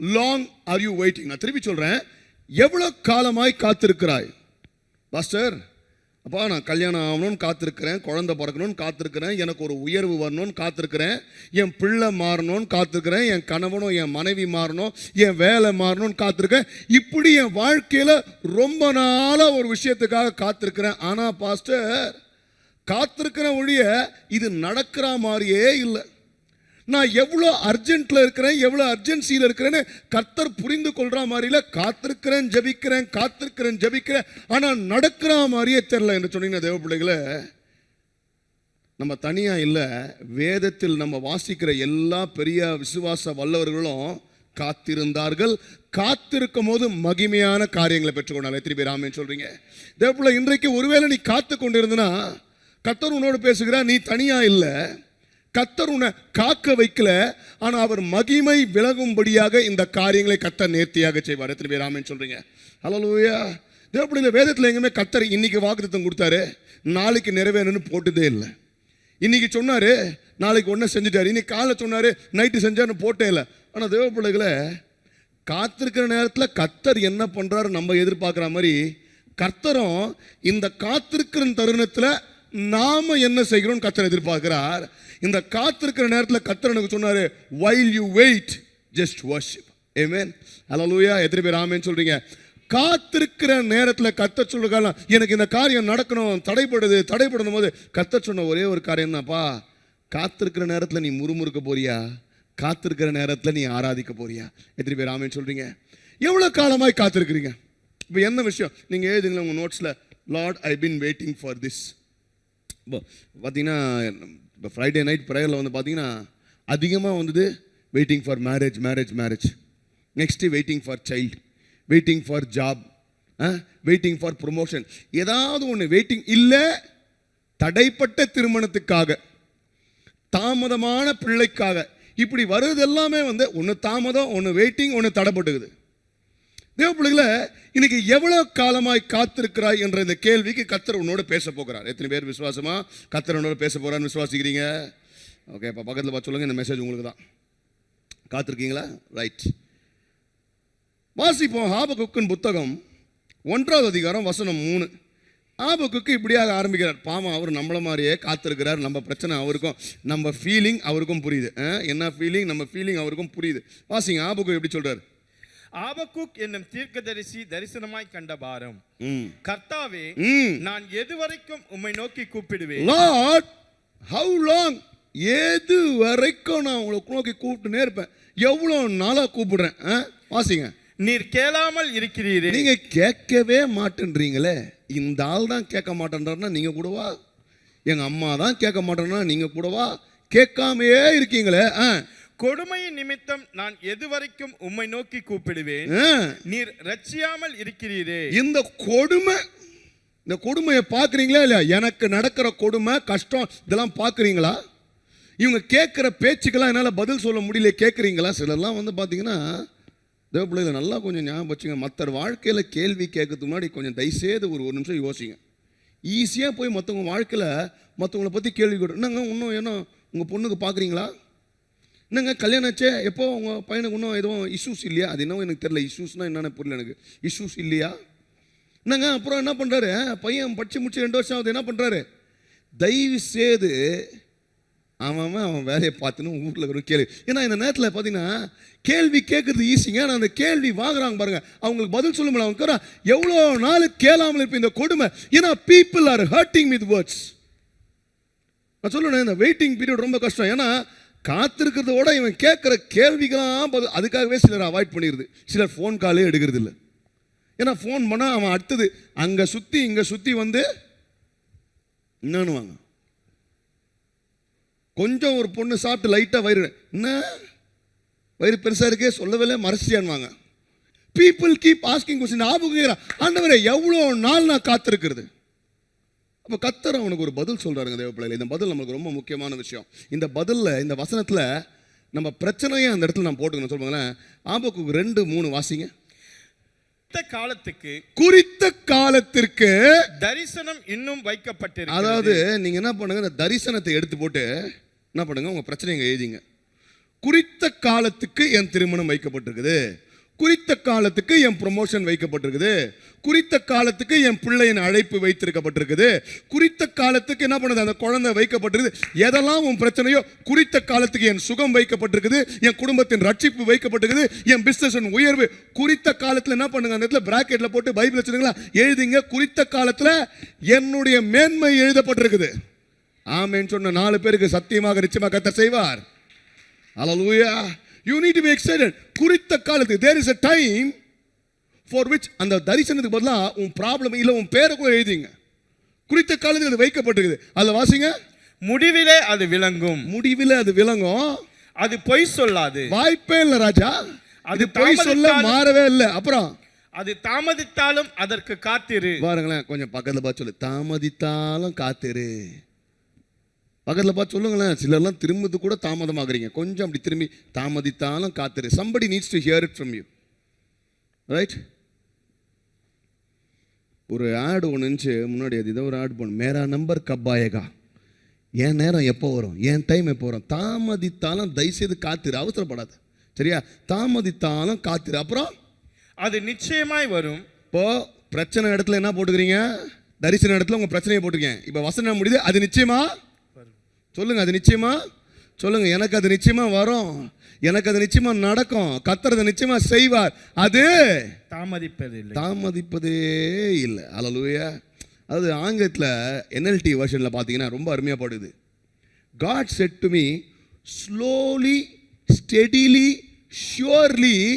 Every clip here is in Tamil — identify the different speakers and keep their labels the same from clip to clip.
Speaker 1: லாங் ஆர் யூ வெயிட்டிங் நான் திருப்பி சொல்கிறேன் எவ்வளோ காலமாய் காத்திருக்கிறாய்? பாஸ்டர் அப்பா நான் கல்யாணம் ஆகணும்னு காத்திருக்கிறேன் குழந்தை பிறக்கணும்னு காத்திருக்கிறேன் எனக்கு ஒரு உயர்வு வரணும்னு காத்திருக்கிறேன் என் பிள்ளை மாறணும்னு காத்திருக்கிறேன் என் கணவனும் என் மனைவி மாறணும் என் வேலை மாறணும்னு காத்திருக்கேன் இப்படி என் வாழ்க்கையில் ரொம்ப நாளாக ஒரு விஷயத்துக்காக காத்திருக்கிறேன். ஆனால் பாஸ்டர் காத்திருக்கிற ஒழிய இது நடக்கிற மாதிரியே இல்லை. நான் எவ்வளோ அர்ஜென்ட்ல இருக்கிறேன் எவ்வளோ அர்ஜென்சியில் இருக்கிறேன்னு கர்த்தர் புரிந்து கொள்ற மாதிரில காத்திருக்கிறேன் ஜெபிக்கிறேன் காத்திருக்கிறேன் ஜெபிக்கிறேன். ஆனால் நடக்கிற மாதிரியே தெரில என்று சொன்னீங்கன்னா தேவ பிள்ளைகளை. நம்ம தனியா இல்லை வேதத்தில் நம்ம வாசிக்கிற எல்லா பெரிய விசுவாச வல்லவர்களும் காத்திருந்தார்கள். காத்திருக்கும் போது மகிமையான காரியங்களை பெற்றுக்கொண்டாங்க எத்தனை பேர் ஆமேன்னு சொல்றீங்க? தேவப்புள்ள இன்றைக்கு ஒருவேளை நீ காத்து கொண்டிருந்தனா கத்தர் உன்னோடு பேசுகிறா நீ தனியா இல்லை. கத்தர் உன்னை காக்க வைக்கல ஆனால் அவர் மகிமை விலகும்படியாக இந்த காரியங்களை கத்தர் நேர்த்தியாக செய்வார். எத்தனை பேர் ஆமேன்னு சொல்றீங்க? ஹலோலூயா தேவப்படியில் வேதத்தில் எங்கேயுமே கத்தர் இன்னைக்கு வாக்குத்தம் கொடுத்தாரு. நாளைக்கு நிறைவேறணும்னு போட்டதே இல்லை. இன்னைக்கு சொன்னார் நாளைக்கு ஒன்றை செஞ்சுட்டாரு. இன்னைக்கு காலை சொன்னார் நைட்டு செஞ்சாருன்னு போட்டே இல்லை. ஆனால் தேவ பிள்ளைகளை காத்திருக்கிற நேரத்தில் கத்தர் என்ன பண்ணுறாரு நம்ம எதிர்பார்க்குற மாதிரி கர்த்தரும் இந்த காத்திருக்கிற தருணத்தில் நாம என்ன செய்கிறோம் கத்தர் எதிர்பார்க்கிறார். இந்த காத்திருக்கிற நேரத்தில் கத்தர் எனக்கு சொன்னார் while you wait just worship ஏமேன் அலலூயா எத்தனை பேர் ஆமேன்னு சொல்கிறீங்க காத்திருக்கிற நேரத்தில் கத்த சொல்லுறாங்க எனக்கு இந்த காரியம் நடக்கணும் தடைப்படுது தடைப்படும் போது கத்த சொன்ன ஒரே ஒரு காரியம் தான்ப்பா காத்திருக்கிற நேரத்தில் நீ முறுமுறுக்க போறியா? காத்திருக்கிற நேரத்தில் நீ ஆராதிக்க போறியா? எத்தனை பேர் ஆமேன்னு சொல்கிறீங்க எவ்வளோ காலமாய் காத்திருக்கிறீங்க? இப்போ என்ன விஷயம்? நீங்கள் எழுதுங்களேன் உங்கள் நோட்ஸில் Lord I been waiting for this பார்த்தீங்கன்னா இப்போ ஃப்ரைடே நைட் ப்ரேயரில் வந்து பார்த்தீங்கன்னா அதிகமாக வந்தது waiting for marriage marriage marriage next waiting for child waiting for job waiting for promotion ஏதாவது ஒன்று வெயிட்டிங் இல்லை தடைப்பட்ட திருமணத்துக்காக தாமதமான பிள்ளைக்காக. இப்படி வருது எல்லாமே வந்து ஒன்று தாமதம் ஒன்று வெயிட்டிங் ஒன்று தடைப்பட்டுக்குது. தேவ பிள்ளைகளை இன்னைக்கு எவ்வளோ காலமாய் காத்திருக்கிறாய் என்ற இந்த கேள்விக்கு கத்தர் உன்னோட பேச போகிறார். எத்தனை பேர் விசுவாசமா? கத்தர் உன்னோட பேச போகிறான்னு விசுவாசிக்கிறீங்க? ஓகே இப்போ பக்கத்தில் பார்த்து சொல்லுங்கள் இந்த மெசேஜ் உங்களுக்கு தான். காத்திருக்கீங்களா? ரைட் வாசிப்போம் ஹாபகுக்கின் புத்தகம் ஒன்றாவது அதிகாரம் வசனம் மூணு. ஆபக்குக்கு இப்படியாக ஆரம்பிக்கிறார். பாவம் அவர் நம்மள மாதிரியே காத்திருக்கிறார். நம்ம பிரச்சனை அவருக்கும் நம்ம ஃபீலிங் அவருக்கும் புரியுது. என்ன ஃபீலிங் நம்ம ஃபீலிங் அவருக்கும் புரியுது. வாசிங்க ஆபக்கு எப்படி சொல்கிறார்
Speaker 2: ஆபக்குக் என்னும் தீர்க்கதரிசி தரிசனமாய் கண்ட பாரம்.
Speaker 1: ம்.
Speaker 2: கர்த்தாவே நான் எதுவரைக்கும் உம்மை நோக்கி கூப்பிடுவேன்.
Speaker 1: லார்ட் ஹவு லாங் ஏது வரைக்கும் நான் உங்களை நோக்கி கூப்பிட்டுனே இருப்பேன். எவ்வளோ நாளாக கூப்பிடுறேன்? வாசிங்க.
Speaker 2: நீர் கேளாமல் இருக்கிறீரே.
Speaker 1: நீங்க கேட்கவே மாட்டேன்றீங்களே. இந்த ஆள் தான் கேட்க மாட்டேன்றாருன்னா நீங்க கூடவா எங்க அம்மா தான் கேட்க மாட்டேன்னா நீங்க கூடவா கேட்காமையே இருக்கீங்களே ஆ?
Speaker 2: கொடுமையின் நிமித்தம் நான் எதுவரைக்கும் உம்மை நோக்கி கூப்பிடுவேன். நீர் ரட்சியாமல் இருக்கிறீரே.
Speaker 1: இந்த கொடுமை இந்த கொடுமையை பார்க்குறீங்களா இல்லையா? எனக்கு நடக்கிற கொடுமை கஷ்டம் இதெல்லாம் பார்க்குறீங்களா? இவங்க கேட்குற பேச்சுக்கெல்லாம் என்னால் பதில் சொல்ல முடியல. கேட்குறீங்களா? சிலர்லாம் வந்து பார்த்தீங்கன்னா தேவ பிள்ளைகளை நல்லா கொஞ்சம் ஞாபகம் வச்சுங்க. மற்ற வாழ்க்கையில் கேள்வி கேட்கறதுக்கு முன்னாடி கொஞ்சம் தயவுசெய்து ஒரு ஒரு நிமிஷம் யோசிங்க. ஈஸியாக போய் மற்றவங்க வாழ்க்கையில் மற்றவங்கள பற்றி கேள்வி கேட்டு என்னங்க இன்னும் என்ன? உங்கள் பொண்ணுக்கு பார்க்குறீங்களா? என்னங்க கல்யாணம் ஆச்சே? எப்போ உங்கள் பையனுக்கு இன்னும் எதுவும் இஷ்யூஸ் இல்லையா? அது என்னவோ எனக்கு தெரியல. இஷ்யூஸ்னால் என்னென்ன புரியல எனக்கு. இஷ்யூஸ் இல்லையா? என்னங்க அப்புறம் என்ன பண்ணுறாரு பையன் படிச்சு முடிச்சு ரெண்டு வருஷம் ஆகுது என்ன பண்ணுறாரு தயவு செய்து அவன் அவன் அவன் வேலையை பார்த்துன்னு ஊரில் வரும் கேள்வி. ஏன்னா இந்த நேரத்தில் பார்த்தீங்கன்னா கேள்வி கேட்குறது ஈஸிங்க ஆனால் அந்த கேள்வி வாங்குறாங்க பாருங்க. அவங்களுக்கு பதில் சொல்ல முடியல. அவங்க எவ்வளோ நாள் கேளாமல் இருப்ப இந்த கொடுமை? ஏன்னா people are hurting with words நான் சொல்லணும் இந்த வெயிட்டிங் பீரியட் ரொம்ப கஷ்டம். ஏன்னா காத்திருக்கிறதோட இவன் கேட்குற கேள்விக்கெல்லாம் பதில் அதுக்காகவே சிலர் அவாய்ட் பண்ணிடுது. சிலர் ஃபோன் காலே எடுக்கிறது இல்லை ஏன்னா ஃபோன் பண்ணால் அவன் அடுத்தது அங்கே சுற்றி இங்கே சுற்றி வந்து என்னன்னுவாங்க. கொஞ்சம் ஒரு பொண்ணு சாப்பிட்டு லைட்டாக வயிறு என்ன? வயிறு பெருசாக இருக்கே சொல்லவே மறைச்சியான்வாங்க பீப்புள் கீப் ஆஸ்கிங் கொஸ்டின் ஆபுகிற ஆண்டவரே எவ்வளோ நாள் நான் காத்திருக்கிறது? அப்போ கத்தர் அவனுக்கு ஒரு பதில் சொல்கிறாருங்க தேவப்பிள்ளைகள். இந்த பதில் நமக்கு ரொம்ப முக்கியமான விஷயம். இந்த பதிலில் இந்த வசனத்தில் நம்ம பிரச்சனையை அந்த இடத்துல நான் போட்டுக்கணும். சொல்லுவாங்களேன் ஆபக்கு ரெண்டு மூணு வாசிங்க.
Speaker 2: இந்த காலத்துக்கு
Speaker 1: குறித்த காலத்திற்கு
Speaker 2: தரிசனம் இன்னும் வைக்கப்பட்டிருக்கிறது.
Speaker 1: அதாவது நீங்க என்ன பண்ணுங்க இந்த தரிசனத்தை எடுத்து போட்டு என்ன பண்ணுங்க உங்க பிரச்சனைங்க எழுதிங்க. குறித்த காலத்துக்கு என் திருமணம் வைக்கப்பட்டிருக்குது. குறித்த காலத்துக்கு என் ப்ரொமோஷன் வைக்கப்பட்டிருக்குது. குறித்த காலத்துக்கு என் பிள்ளையின் அழைப்பு வைத்திருக்கப்பட்டிருக்குது. குறித்த காலத்துக்கு என்ன பண்ணுது? அந்த குழந்தை வைக்கப்பட்டிருக்குது. எதெல்லாம் உன் பிரச்சனையோ குறித்த காலத்துக்கு என் சுகம் வைக்கப்பட்டிருக்குது. என் குடும்பத்தின் ரட்சிப்பு வைக்கப்பட்டிருக்குது. என் பிசினஸ் உயர்வு. குறித்த காலத்தில் என்ன பண்ணுங்க? அந்த இடத்துல பிராக்கெட்டில் போட்டு பைபிள் வச்சுருங்களா எழுதிங்க. குறித்த காலத்தில் என்னுடைய மேன்மை எழுதப்பட்டிருக்குது. ஆமேன்னு சொன்ன நாலு பேருக்கு சத்தியமாக நிச்சயமாக கத்த செய்வார். அலலூயா you need to be excite குறித்த காலத்துக்கு there is a time for which அந்த தரிசனத்துக்கு பதிலா உன் ப்ராப்ளம் இல்ல உன் பேரை கூட எழுதிங்க. குறித்த காலத்துக்கு அது வைக்கப்பட்டிருக்குது. அதில் வாசிங்க.
Speaker 2: முடிவிலே அது விளங்கும்.
Speaker 1: முடிவில் அது விளங்கும்.
Speaker 2: அது பொய் சொல்லாது.
Speaker 1: வாய்ப்பே இல்லை ராஜா. அது பொய் சொல்ல மாறவே இல்லை. அப்புறம்?
Speaker 2: அது தாமதித்தாலும் அதற்கு காத்திரு.
Speaker 1: பாருங்களேன் கொஞ்சம் பக்கத்தில் பார்த்து சொல்லு. தாமதித்தாலும் காத்திரு. பக்கத்தில் பார்த்து சொல்லுங்களேன். சிலர்லாம் திரும்பது கூட தாமதமாகறீங்க. கொஞ்சம் அப்படி திரும்பி தாமதித்தாலும் காத்திரு. Somebody needs to hear it from you. Right ஒரு ஆடு ஒன்று இருந்துச்சு முன்னாடி அது ஏதோ ஒரு ஆடு போகணும் மேரா நம்பர் கப்பாயகா. என் நேரம் எப்போ வரும்? என் டைம் எப்போ வரும்? தாமதித்தாலும் தயவுசெய்து காத்திரு அவசரப்படாத. சரியா? தாமதித்தாலும் காத்திரு. அப்புறம்?
Speaker 2: அது நிச்சயமாய் வரும்.
Speaker 1: இப்போ பிரச்சனை இடத்துல என்ன போட்டுக்கிறீங்க? தரிசன இடத்துல உங்க பிரச்சனையை போட்டிருக்கேன். இப்போ வசனம் முடியுது அது நிச்சயமா? சொல்லுங்க அது நிச்சயமா? சொல்லுங்க எனக்கு அது நிச்சயமா வரும். எனக்கு அது நிச்சயமா நடக்கும். கத்தர் அதை நிச்சயமா செய்வார். அது
Speaker 2: தாமதிப்பதில்லை.
Speaker 1: தாமதிப்பதே இல்லை. அலலுயா அது ஆங்கிலத்தில் என்எல்டி வெர்ஷனில் பார்த்தீங்கன்னா ரொம்ப அருமையாக பாடுது. God said to me slowly steadily surely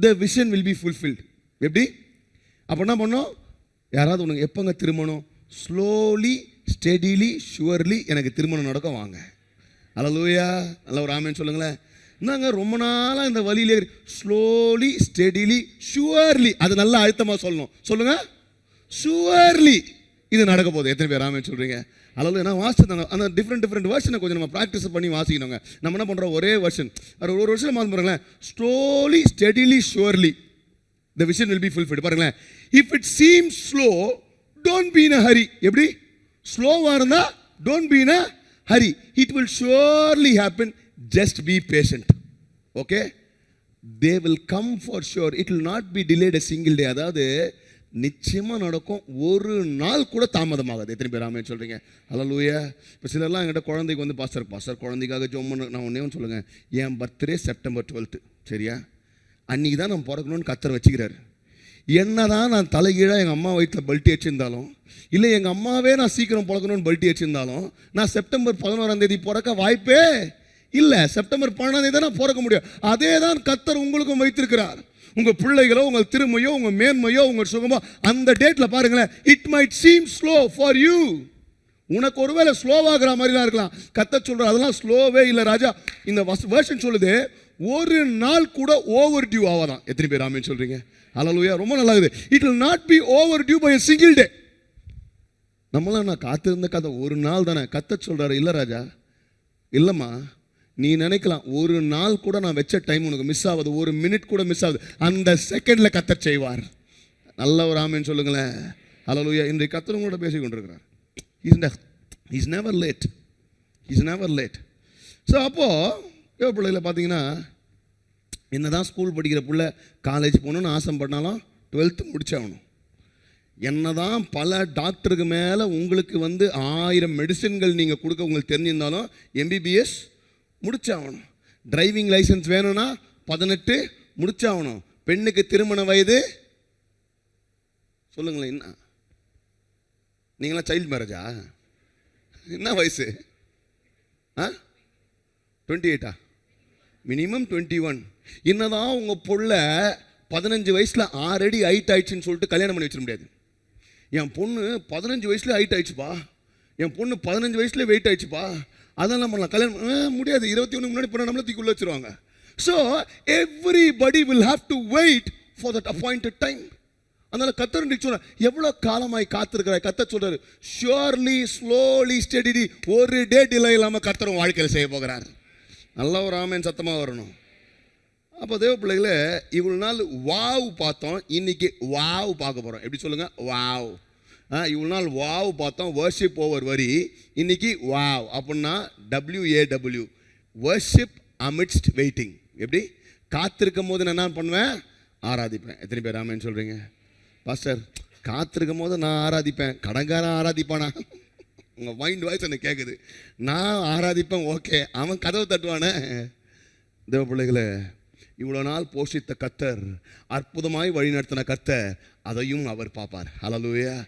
Speaker 1: the vision will be fulfilled எப்படி? அப்போ என்ன பண்ணோம்? யாராவது உனக்கு எப்போங்க திருமணம் ஸ்லோலி ஸ்டெடிலி ஷுவர்லி எனக்கு திருமணம் நடக்கும் வாங்க. அலலூயா நல்ல ஒரு ஆமேன்னு சொல்லுங்களேன். என்னங்க ரொம்ப நாளாக இந்த வழியிலே ஸ்லோலி ஸ்டெடிலி ஷுவர்லி அது நல்லா அழுத்தமாக சொல்லணும். சொல்லுங்கள் ஷுவர்லி இது நடக்க போகுது. எத்தனை பேர் ஆமேன்னு சொல்கிறீங்க அளவு நான் வாசித்தாங்க அந்த டிஃப்ரெண்ட் டிஃப்ரெண்ட் வெர்ஷனை கொஞ்சம் நம்ம ப்ராக்டிஸ் பண்ணி வாசிக்கணுங்க. நம்ம என்ன பண்ணுறோம் ஒரே வெர்ஷன் ஒரு ஒரு வருஷம் மாதம் பாருங்களேன். Slowly steadily surely the vision will be fulfil பாருங்களேன். If it seem slow don't be a hurry எப்படி? ஸ்லோவாக இருந்தால் don't be a hurry it will surely happen just be patient okay they will come for sure it will not be delayed a single day அதாவது நிச்சயமாக நடக்கும். ஒரு நாள் கூட தாமதமாகாது. எத்தனை பேர் ஆமே சொல்கிறீங்க அலலூயா இப்போ சிலர்லாம் என்கிட்ட குழந்தைக்கு வந்து பாஸ்டர் பாஸ்டர் குழந்தைக்காக ஜோம்மன் நான் ஒன்றே சொல்லுங்கள் என் பர்த்டே செப்டம்பர் டுவெல்த்து சரியா? அன்றைக்கி தான் நம்ம பிறக்கணும்னு கத்தர் வச்சுக்கிறாரு. என்னதான் நான் தலைகீழாக எங்கள் அம்மா வயிற்றில் பல்ட்டி வச்சிருந்தாலும் இல்லை எங்கள் அம்மாவே நான் சீக்கிரம் பிறக்கணும்னு பல்ட்டி வச்சிருந்தாலும் நான் செப்டம்பர் பதினோராம் தேதி பிறக்க வாய்ப்பே இல்லை. செப்டம்பர் பன்னெண்டாம் தேதி தான் நான் பிறக்க முடியும். அதே தான் கத்தர் உங்களுக்கும் வைத்திருக்கிறார். உங்கள் பிள்ளைகளோ உங்கள் திருமையோ உங்கள் மேன்மையோ உங்கள் சுகமோ அந்த டேட்டில் பாருங்களேன் it might seem slow for you உனக்கு ஒருவேளை ஸ்லோவாகிற மாதிரிலாம் இருக்கலாம். கத்த சொல்கிற அதெல்லாம் ஸ்லோவே இல்லை ராஜா. இந்த வேர்ஷன் சொல்லுது ஒரு நாள் கூட ஓவர் டியூ ஆகாதான் எத்தனை பேர் ஆமேன்னு சொல்கிறீங்க அலலுயா ரொம்ப நல்லா இருக்குது it will not be overdue by single day நம்மளாம் நான் காத்திருந்த கதை ஒரு நாள் தானே. கத்த சொல்கிறாரு இல்லை ராஜா இல்லைம்மா நீ நினைக்கலாம் ஒரு நாள் கூட நான் வச்ச டைம் உனக்கு மிஸ் ஆகுது. ஒரு மினிட் கூட மிஸ் ஆகுது. அந்த செகண்டில் கத்த செய்வார். நல்ல ஒரு ஆமேன்னு சொல்லுங்களேன். அலலுயா இன்றைக்கு கத்தரும் கூட பேசி கொண்டிருக்கிறார். Is is never late is never late so அப்போது பிள்ளைகளை பார்த்தீங்கன்னா என்ன தான் ஸ்கூல் படிக்கிற பிள்ளை காலேஜ் போகணுன்னு ஆசைப்பட்டாலும் டுவெல்த்து முடிச்சாகணும். என்னதான் பல டாக்டருக்கு மேலே உங்களுக்கு வந்து ஆயிரம் மெடிசின்கள் நீங்கள் கொடுக்க உங்களுக்கு தெரிஞ்சிருந்தாலும் எம்பிபிஎஸ் முடிச்சாகணும். டிரைவிங் லைசன்ஸ் வேணும்னா பதினெட்டு முடிச்சாகணும். பெண்ணுக்கு திருமண வயது சொல்லுங்களேன் என்ன? நீங்களாம் சைல்டு மேரேஜா என்ன வயசு? ஆ? டுவெண்ட்டி எயிட்டா மினிமம் டுவெண்ட்டி ஒன் என்னதான் உங்கள் பொண்ண பதினஞ்சு வயசில் ஆறடி ஹைட் ஆயிடுச்சுன்னு சொல்லிட்டு கல்யாணம் பண்ணி வச்சிட முடியாது. என் பொண்ணு பதினஞ்சு வயசுல ஹைட் ஆயிடுச்சுப்பா. என் பொண்ணு பதினஞ்சு வயசுல வெயிட் ஆயிடுச்சுப்பா. அதெல்லாம் பண்ணலாம் கல்யாணம் பண்ண- முடியாது. இருபத்தி ஒன்று முன்னாடி பண்ண நம்மள தூக்கி வச்சுருவாங்க வச்சிருவாங்க. So everybody will have to wait for that appointed time அதனால் கத்தர் சொல்ற எவ்வளோ காலமாய் காத்திருக்கிறாய்? கத்த சொல்றாரு ஷியோர்லி ஸ்லோலி ஸ்டெடிலி ஒரு டே டிலே இல்லாமல் கத்தரும் வாழ்க்கையில் செய்ய போகிறார். நல்லா ஒரு ஆமேன் சத்தமாக வரணும். அப்போ தேவ பிள்ளைகளே இவ்வளோ நாள் வாவ் பார்த்தோம் இன்னைக்கு வாவ் பார்க்க போகிறோம் எப்படி சொல்லுங்கள் வாவ். ஆ இவ்வளோ நாள் வாவ் பார்த்தோம் வர்ஷிப் ஓவர் வரி இன்றைக்கி வாவ். அப்படின்னா டபிள்யூஏடபிள்யூ வர்ஷிப் அமிட்ஸ்ட் வெயிட்டிங் எப்படி? காத்திருக்கும் போது நான் என்ன பண்ணுவேன்? ஆராதிப்பேன். எத்தனை பேர் ஆமேன்னு சொல்கிறீங்க பாஸ்டர் காத்திருக்கும் போது நான் ஆராதிப்பேன். கடங்காரன் ஆராதிப்பானா? உங்கள் மைண்ட் வாய்ஸ் எனக்கு கேட்குது நான் ஆராதிப்பேன் ஓகே அவன் கதவை தட்டுவானே. தேவ பிள்ளைகளே இவ்வளோ நாள் போஷித்த கத்தர் அற்புதமாய் வழிநடத்தின கத்தர் அதையும் அவர் பார்ப்பார். ஹலலூயா